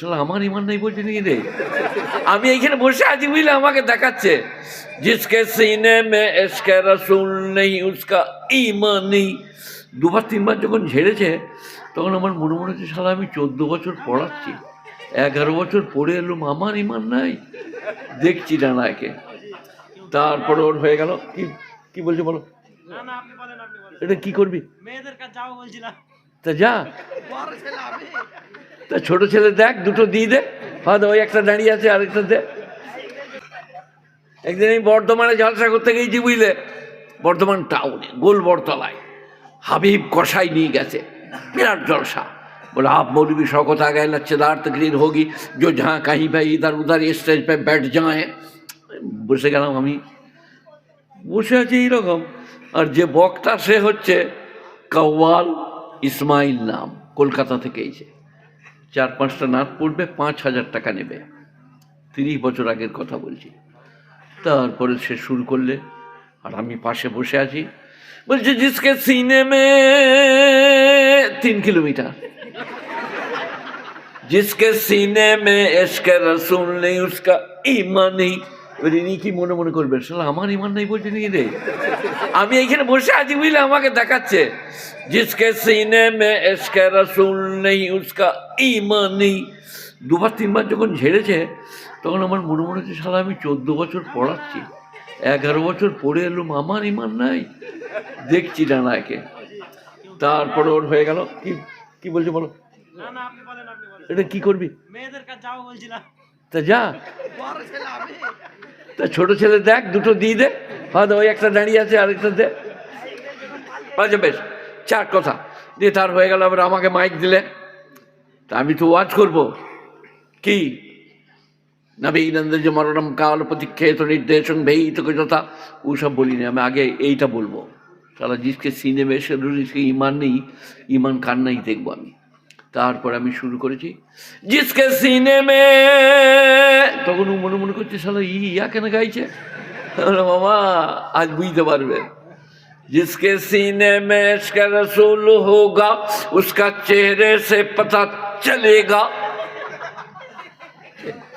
শালা আমার ইমান নাই বলছে নাকি রে? আমি এইখানে বসে আছি বুঝলে আমাকে দেখাচ্ছে। জিসকে সিনে মে এসকে রসুল নেই উসকা ইমান নেই। দুবার তিনবার যখন ঝেড়েছে তখন আমার মনে মনে হচ্ছে শালা আমি চোদ্দ বছর পড়াচ্ছি। এগারো বছর পড়ে এলুম আমার ইমান নাই। দেখছি না একে তারপরে ওর হয়ে গেল কি কি বলছে বলো? এটা কি করবি? মেয়েদের কাছে যাব বলছিলাম। তা যা। তা ছোট ছেলে দেখ দুটো দিয়ে দে হয়তো ওই একটা দাঁড়িয়ে আছে আরেকটা দে একদিন আমি বর্ধমানে জলসা করতে গিয়েছি বুঝলে বর্ধমান টাউনে গোল বরতলায় হাবিব কষাই নিয়ে গেছে বিরাট জলসা बोला आप मौलवी शौकत आ गए लच्छेदार तकरीर होगी जो जहाँ कहीं पे इधर उधर स्टेज पे बैठ जाए বসে গেলাম আমি বসে আছি এইরকম আর যে বক্তা সে হচ্ছে কাওয়াল ইসমাইল নাম কলকাতা থেকে এসে চার পাঁচটা নাচ পড়বে পাঁচ হাজার টাকা নেবে তিরিশ বছর আগের কথা বলছি তারপরে সে শুরু করলে আর আমি পাশে বসে আছি বলছে জিসকে সিনে মে তিন কিলোমিটার जिसके सीने में इश्क रसूल नहीं उसका ईमान नहीं এবার ইনি কি মনে মনে করবেন? শালা আমার ইমান নাই বলছে নাকি রে? আমি এইখানে বসে আছি বুঝলে আমাকে দেখাচ্ছে। জিসকে সিনে মে ইশ্ক রসুল নেই উসকা ইমান নেই। দুবার তিনবার যখন ঝেড়েছে তখন আমার মনে মনে হচ্ছে শালা আমি চোদ্দ বছর পড়াচ্ছি। এগারো বছর পড়ে এলুম আমার ইমান নাই। দেখছি না একে তারপরে ওর হয়ে গেল কি কি বলছে বলো? এটা কি করবি? মেয়েদের কাছে যাব বলছিলাম। তা যা। তা ছোট ছেলে দেখ, দুটো দিয়ে দে। হয়তো ওই একটা দাঁড়িয়ে আছে, আরেকটা দে। আচ্ছা বেশ, চার কথা। দিয়ে তার হয়ে গেল, আবার আমাকে মাইক দিলে। তা আমি তো ওয়াজ করব। কি? নবীনন্দ যে মরণম কাল প্রতীক্ষেত নির্দেশন ভেয়িত যথা ওসব বলিনি, আমি আগে এইটা বলব। সারা জিসকে সিনেমে সে ইমান নেই? ইমান কান্নাই নাই দেখব আমি। তারপর আমি শুরু করেছি জিসকে সিনেমে তখন মনে মনে یا সালো ইয়া কেন ماما آج আজ বুঝতে بے جس کے سینے میں اس کا رسول ہوگا اس کا چہرے سے پتہ چلے گا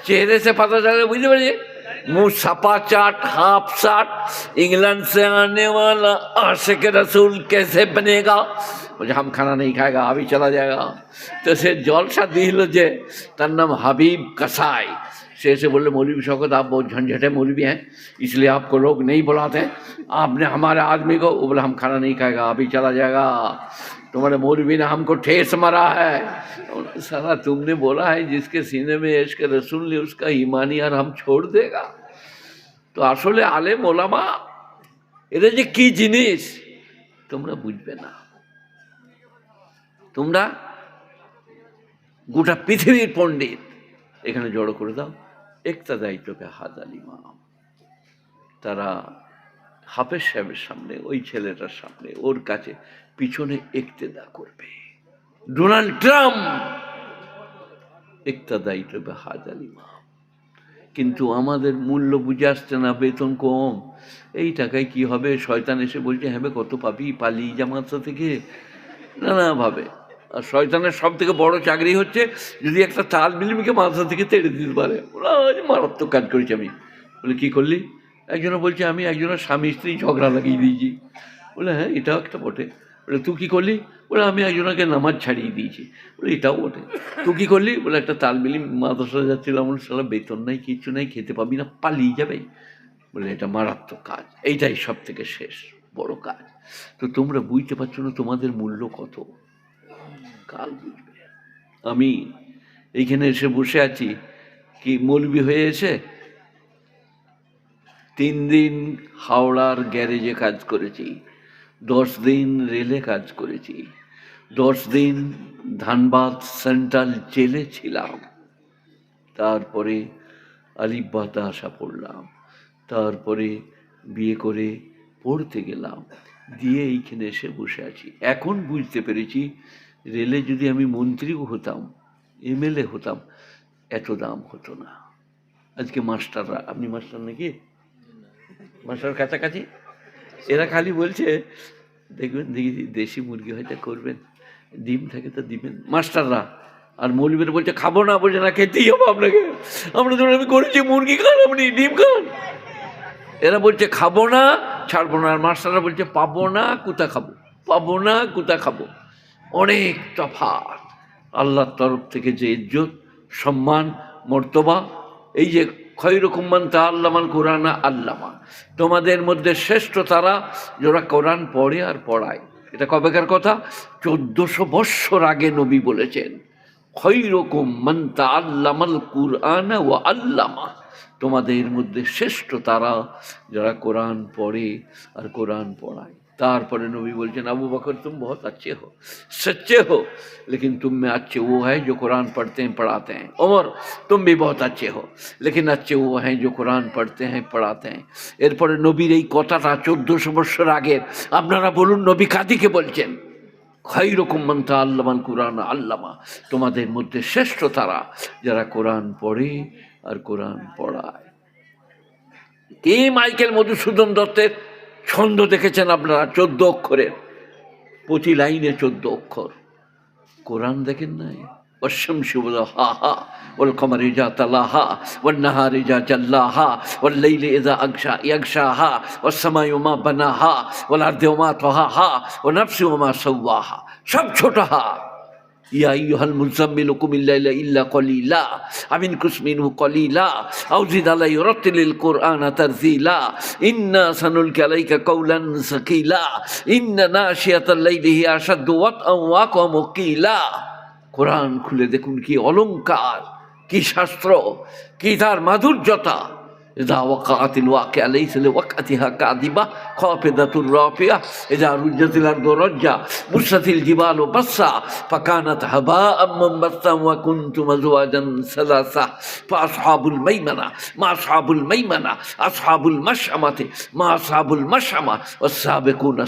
چہرے سے پتہ چلے گا بجے منہ سپا چاٹ ہاف چاٹ، انگلینڈ سے آنے والا عاشق رسول کیسے بنے گا؟ مجھے ہم کھانا نہیں کھائے گا ابھی چلا جائے گا۔ تو اسے جولشا دیل جے تنم حبیب کسائی۔ سے سے بولے، مولوی شوکت آپ بہت جھنجھٹے مولوی ہیں، اس لیے آپ کو لوگ نہیں بلاتے۔ آپ نے ہمارے آدمی کو، وہ بولے ہم کھانا نہیں کھائے گا ابھی چلا جائے گا۔ تمہارے مولوی نے ہم کو ٹھیس مرا ہے۔ سارا تم نے بولا ہے، جس کے سینے میں عشق رسول نے اس کا ایمانی اور ہم چھوڑ دے گا۔ تو اصل آلے علماء এটা جی کی জিনিস তোমরা বুঝবে না তোমরা গোটা পৃথিবীর পণ্ডিত এখানে জড়ো করে দাও একটা দায়িত্বকে হাজার ইমাম তারা হাফেজ সাহেবের সামনে, ওই ছেলেটার সামনে, ওর কাছে পিছনে একতেদা করবে। ডোনাল্ড ট্রাম্প একটা দায়িত্ব হাজার ইমাম কিন্তু আমাদের মূল্য বুঝে আসছে না, বেতন কম। এই টাকায় কি হবে? শয়তান এসে বলছে হ্যাঁ কত পাবি? পালি জামাতা থেকে? নানাভাবে। আর শয়তানের সব থেকে বড় চাকরি হচ্ছে যদি একটা তাল বিলিমিকে মাথা থেকে তেড়ে দিতে পারে। ওরা মারাত্মক কাজ করেছি আমি। বলে, কী করলি? একজনে বলছে, আমি একজনের স্বামী, স্ত্রী ঝগড়া লাগিয়ে দিয়েছি। বলে হ্যাঁ এটাও একটা বটে। বলে, তুই কী করলি? বলে, আমি একজনকে নামাজ ছাড়িয়ে দিয়েছি। বলে, এটাও বটে। তুই কী করলি? বলে, একটা তাল বিলি মাদ্রাসা যাচ্ছিলাম। বলে সালা বেতন নাই, কিচ্ছু নাই, খেতে পাবি না, পালিয়ে যাবে। বলে, এটা মারাত্মক কাজ। এইটাই সব থেকে শেষ বড় কাজ। তো তোমরা বুঝতে পারছ না তোমাদের মূল্য কত। কাল বুঝবে আমি এইখানে এসে বসে আছি। কি মৌলবি হয়ে এসে? তিন দিন হাওড়ার গ্যারেজে কাজ করেছি। দশ দিন রেলে কাজ করেছি। দশ দিন ধানবাদ সেন্ট্রাল জেলে ছিলাম। তারপরে আলিব্বাতে আসা পড়লাম। তারপরে বিয়ে করে পড়তে গেলাম। দিয়ে এইখানে এসে বসে আছি। এখন বুঝতে পেরেছি রেলে যদি আমি মন্ত্রীও হতাম, এমএলএ হতাম, এত দাম হতো না। আজকে মাস্টাররা, আপনি মাস্টার নাকি? মাস্টার কাছাকাছি? এরা খালি বলছে, দেখবেন দেখি দেশি মুরগি হয়তো করবেন, ডিম থাকে তো দিবেন মাস্টাররা। আর মৌলবীর বলছে, খাব না, বলছে, না, খেতেই হবে আপনাকে। আমরা ধরুন আমি করেছি, মুরগি খান, আপনি ডিম খান। এরা বলছে, খাব না, ছাড়বো না। আর মাস্টাররা বলছে, পাবো না কোথা খাব। পাবো না কোথা খাব। অনেক তফাৎ। আল্লাহর তরফ থেকে যে ইজ্জত, সম্মান, মর্তবা, এই যে খৈরকুম্মান তা আল্লামান কোরআনা আল্লামা। তোমাদের মধ্যে শ্রেষ্ঠ তারা যারা কোরআন পড়ে আর পড়ায়। এটা কবেকার কথা? চোদ্দশো বৎসর আগে নবী বলেছেন, খৈরকুম মান তা আল্লামাল কুরআনা ও আল্লামা। তোমাদের মধ্যে শ্রেষ্ঠ তারা যারা কোরআন পড়ে আর কোরআন পড়ায়। तारपरे नबी बोलते अबू बकर तुम बहुत अच्छे हो सच्चे हो लेकिन तुम में अच्छे वो हैं जो कुरान पढ़ते हैं पढ़ाते हैं उमर तुम भी बहुत अच्छे हो लेकिन अच्छे वो हैं जो কোরআন পড়তে हैं পড়াতে हैं এরপরে নবীর এই কথাটা চোদ্দশো বৎসর আগের আপনারা বলুন নবী কাদিকে বলছেন খৈরকম মন্তা আল্লামান কোরআন আল্লামা তোমাদের মধ্যে শ্রেষ্ঠ তারা যারা কোরআন পড়ে আর কোরআন পড়ায় কে মাইকেল মধুসূদন দত্তের ছন্দ দেখেছেন আপনারা চোদ্দ অক্ষরের প্রতি লাইনে চোদ্দ অক্ষর কোরআন দেখেন নাই والشمس وضحاها والقمر إذا تلاها والنهار إذا جلاها والليل إذا أغشى يغشاها والسماء وما بناها والأرض وما طهاها ونفس وما سواها সব ছোটহা يا ইয়া ইহাল মুজাম্মিল কুমিল্লা ইল্লা কলিলা, আমিন কুসমিনু কলিলা, আউজিদ আলাই রতিলিল কোরআনা তারজিলা, ইন্না সানুল কালাইকা কৌলান সাকিলা, ইন্না নাশিয়াতাল লাইলিহি আশাদ্দু ওয়াত ওয়া কমকিলা কোরআন খুলে দেখুন কি অলংকার, কি শাস্ত্র, কি তার মাধুর্যতা إذا وقعت الواقعة ليس لوقعتها كاذبة خافضة رافعة إذا رجت الأرض رجا بست الجبال بصا فكانت هباء منبثا وكنتم أزواجا ثلاثة فأصحاب الميمنة ما أصحاب الميمنة؟ أصحاب المشأمة ما أصحاب المشأمة؟ والسابقون